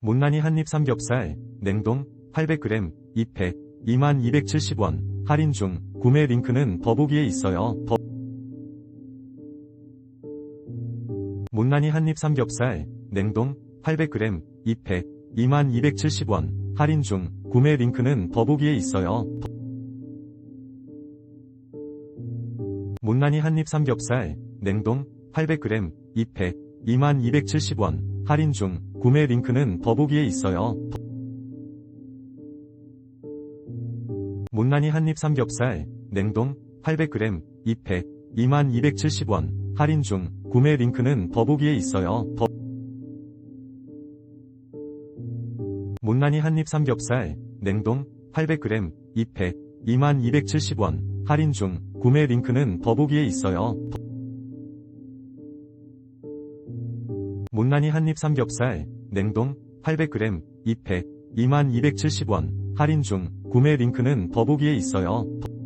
못난이 한입 삼겹살, 냉동, 800g, 2팩, 2270원, 할인 중, 구매 링크는 더보기에 있어요. 더... 못난이 한입 삼겹살, 냉동, 800g, 2팩, 2270원, 할인 중, 구매 링크는 더보기에 있어요. 더... 못난이 한입 삼겹살, 냉동, 800g, 2팩, 2270원, 할인 중, 구매 링크는 더보기에 있어요. 더... 못난이 한입 삼겹살, 냉동, 800g, 2팩, 2270원, 할인 중, 구매 링크는 더보기에 있어요. 더... 못난이 한입 삼겹살, 냉동, 800g, 2팩, 2270원, 할인 중, 구매 링크는 더보기에 있어요. 더... 못난이 한입 삼겹살, 냉동, 800g, 2팩, 2270원, 할인 중, 구매 링크는 더보기에 있어요. 더...